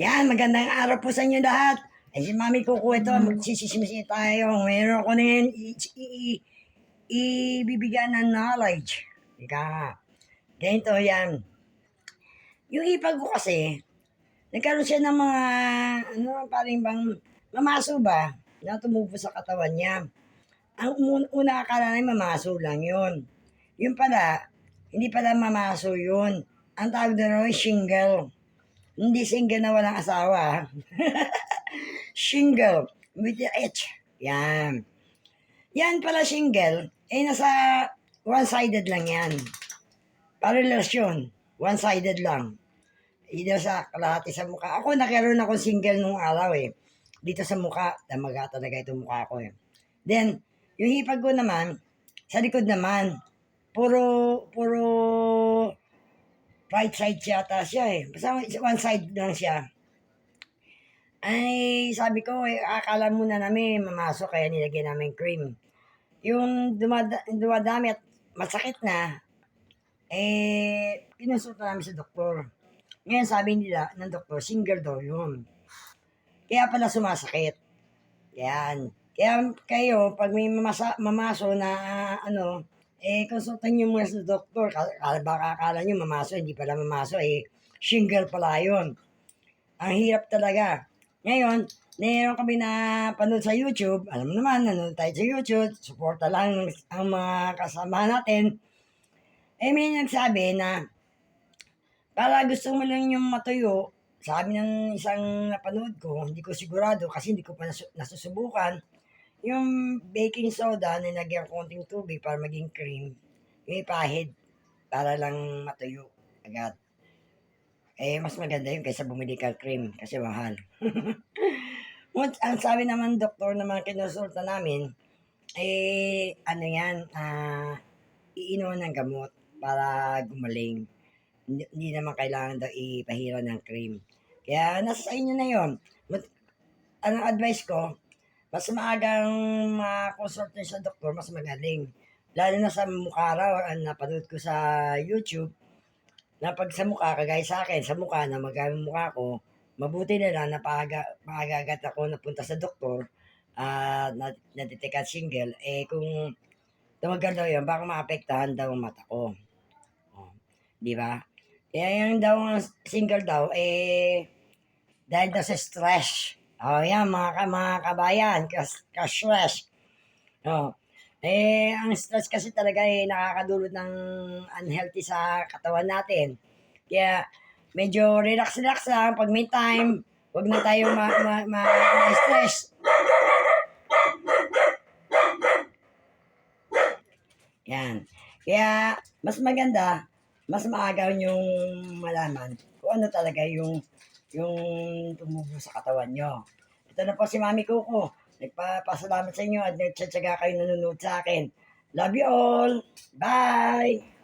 Yan, magandang araw po sa inyo lahat. Ay si Mami Kuko ito, magsisisimisi tayo. Meron ko na yan, ibibigyan ng knowledge. Ika, ganito yan. Yung ipag ko kasi, nagkaroon siya ng mga, ano, parang bang, mamaso ba, na tumubo sa katawan niya. Ang un- una akala na mamaso lang yun. Yung pala, hindi pala mamaso yun. Ang tawag na rin, shingle. Hindi single na walang asawa. shingle. With the H. Yan. Yan pala shingle. Eh, nasa one-sided lang yan. Parelasyon. One-sided lang. Either sa kalahati sa mukha. Ako, nakaroon ako single nung araw eh. Dito sa mukha. Damaga talaga itong mukha ko eh. Then, yung hipag ko naman, sa likod naman, puro, puro right side yata siya eh. Basta one side lang siya. Ay, sabi ko, eh, akala muna namin mamasok kaya nilagyan namin cream. Yung dumada, dumadami at masakit na, eh, pinunsulta namin sa doktor. Ngayon sabi nila ng doktor, single daw yun. Kaya pala sumasakit. Yan. Kaya kayo, pag may mamasa, mamaso na ano, eh, konsultan nyo muna sa doktor. Ka- ka- Baka akala nyo mamaso, hindi pala mamaso, eh, shingle pala yun. Ang hirap talaga. Ngayon, meron kami na panood sa YouTube. Alam mo naman, nanonood tayo sa YouTube. Suporta lang ang mga kasama natin. Eh, may nagsabi na para gusto mo lang yung matuyo, sabi ng isang napanood ko, hindi ko sigurado kasi hindi ko pa nasu- nasusubukan, yung baking soda, nilagyan konting tubig para maging cream, yung ipahid para lang matuyo agad. Eh, mas maganda yun kaysa bumili ka cream kasi mahal. Ang sabi naman doktor na mga kinusulta namin, eh, ano yan, ah, iinuman ng gamot para gumaling. Hindi, hindi naman kailangan daw ipahira ng cream. Kaya nasa sa inyo na yon. But, ang advice ko, mas maagang makonsult nyo sa doktor, mas magaling. Lalo na sa mukha raw, ang napanood ko sa YouTube, na pag sa mukha, kagaya sa akin, sa mukha na magamit mukha ko, mabuti na lang na paaga, paagagat ako napunta sa doktor, at uh, natitikat single, eh kung tumagal daw yun, baka maapektahan daw ang mata ko. Oh, di ba? Kaya yung daw single daw, eh, dahil daw sa stress. Oh, yan, mga, mga kabayan, kas, ka-stress. Oh, eh, ang stress kasi talaga eh, nakakadulot ng unhealthy sa katawan natin. Kaya, medyo relax-relax lang pag may time. Huwag na tayo ma, ma, ma, ma-stress. Yan. Kaya, mas maganda, mas maaga yung malaman kung ano talaga yung yung tumubo sa katawan nyo. Ito na po si Mami Kuko. Nagpapasalamat sa inyo at nagtsatsaga kayo nanonood sa akin. Love you all. Bye!